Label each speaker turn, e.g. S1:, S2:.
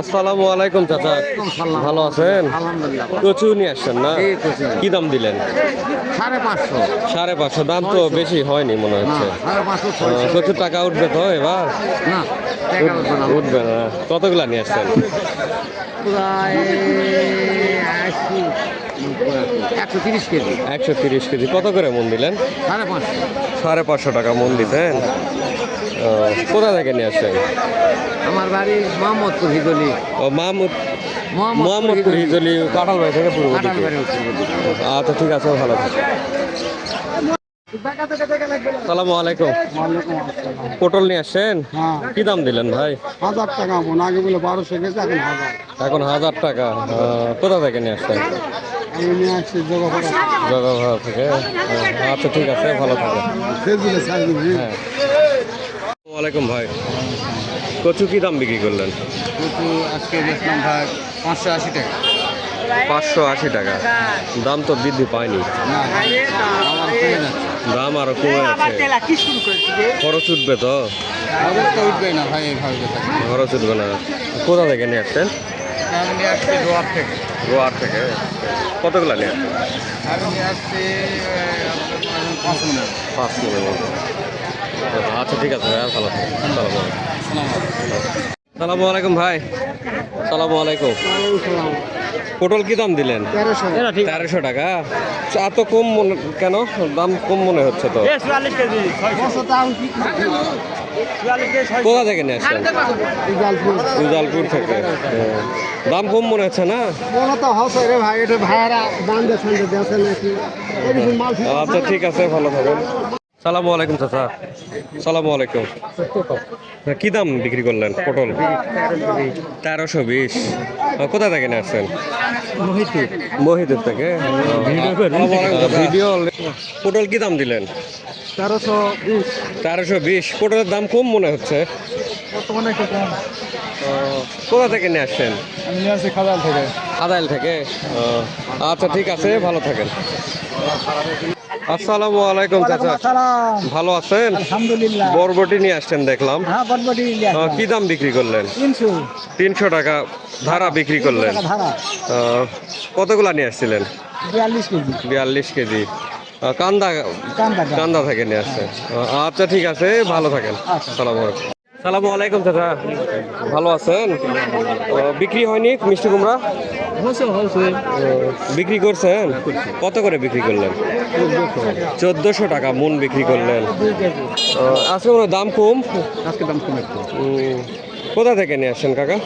S1: আসসালামু আলাইকুম চাচা। ভালো আছেন? কচু নিয়ে আসছেন না? কি দাম দিলেন?
S2: সাড়ে পাঁচশো।
S1: সাড়ে পাঁচশো। দাম তো বেশি হয়নি মনে হচ্ছে। কচুর টাকা উঠবে তো এবার?
S2: উঠবে না।
S1: কতগুলা নিয়ে আসছেন?
S2: একশো তিরিশ কেজি।
S1: একশো তিরিশ কেজি। কত করে মন দিলেন?
S2: সাড়ে পাঁচশো।
S1: সাড়ে পাঁচশো টাকা মন দিতেন। কোথা থেকে নিয়ে আসছেন?
S2: আমার বাড়ি মোহাম্মদপুর হিদলি
S1: ও মাহমুদ মোহাম্মদপুর হিজলি। কাঁঠাল বাড়ি থেকে পূর্ব আচ্ছা ঠিক আছে ভালো থাকো সালামু আলাইকুম। পটল নিয়ে আসছেন?
S3: হ্যাঁ।
S1: কি দাম দিলেন ভাই?
S3: হাজার টাকা আগে বলে বারোশো গেছে এখন হাজার।
S1: এখন হাজার টাকা। কোথা থেকে নিয়ে আসছেন?
S3: আসছি
S1: থেকে। আচ্ছা ঠিক আছে ভালো থাকে হ্যাঁ। ওয়ালাইকুম ভাই। কচু কি দাম বিক্রি করলেন?
S3: কিন্তু আজকে বেচলাম ভাই পাঁচশো আশি টাকা।
S1: পাঁচশো আশি টাকা। দাম তো বৃদ্ধি পায়নি। দাম আরও কমে যাচ্ছে। খরচ উঠবে তো?
S3: অবস্থা উঠবে না ভাই
S1: খরচ উঠবে না। কোথা থেকে নিয়ে আসছেন?
S3: আমি নিয়ে আসছি দোয়ার থেকে।
S1: গোয়ার থেকে কতগুলা নিয়ে আসছেন?
S3: আমি নিয়ে আসছি পাঁচ মিনিট
S1: পাঁচ মিনিট আচ্ছা ঠিক আছে ভাই ভালো। সালামু সালামু আলাইকুম। ভাই। সালামু আলাইকুম। পটল কি দাম দিলেন?
S3: তেরোশো।
S1: টাকা। এত কম মনে কেন? দাম কম মনে হচ্ছে তো। কোথা থেকে নিয়ে আসছেন? উজালপুর থেকে। দাম কম মনে হচ্ছে না?
S3: মনে তো হস রে ভাই এটা ভাইয়ারা বান্ধে সান্ধে দেশে নাকি এরকম মাল
S1: আচ্ছা ঠিক আছে ভালো থাকেন। সালামু আলাইকুম চাচা। সালামু আলাইকুম। কি দাম বিক্রি করলেন পটল? তেরোশো বিশ। কোথা থেকে নিয়ে আসছেন? মহিতুর থেকে। পটল কি দাম দিলেন?
S3: তেরোশো বিশ।
S1: তেরোশো বিশ। পটলের দাম কম মনে হচ্ছে। কোথা থেকে নিয়ে আসছেন?
S3: আমি নিয়ে আসছি খাদাল থেকে।
S1: আদাইল থেকে। আচ্ছা ঠিক আছে ভালো থাকেন। আসসালামু আলাইকুম চাচা। ভালো আছেন?
S3: আলহামদুলিল্লাহ।
S1: বরবটি নিয়ে আসছেন দেখলাম।
S3: হ্যাঁ
S1: কি দাম বিক্রি করলেন?
S3: তিনশো।
S1: টাকা ধারা বিক্রি করলেন। কতগুলা নিয়ে আসছিলেন?
S3: বিয়াল্লিশ কেজি।
S1: বিয়াল্লিশ কেজি। কান্দা
S3: কান্দা
S1: থেকে। নিয়ে আসছে আহ, আচ্ছা ঠিক আছে ভালো থাকেন। সালাম আলাইকুম। সালামু আলাইকুম চাচা। ভালো আছেন? বিক্রি হয়নি মিষ্টি কুমড়া? বিক্রি করছেন? কত করে বিক্রি করলেন? চোদ্দশো টাকা মন বিক্রি করলেন। আজকে মনে দাম কম?
S3: আজকে দাম কম
S1: একটু। কোথা থেকে নিয়ে আসছেন কাকা?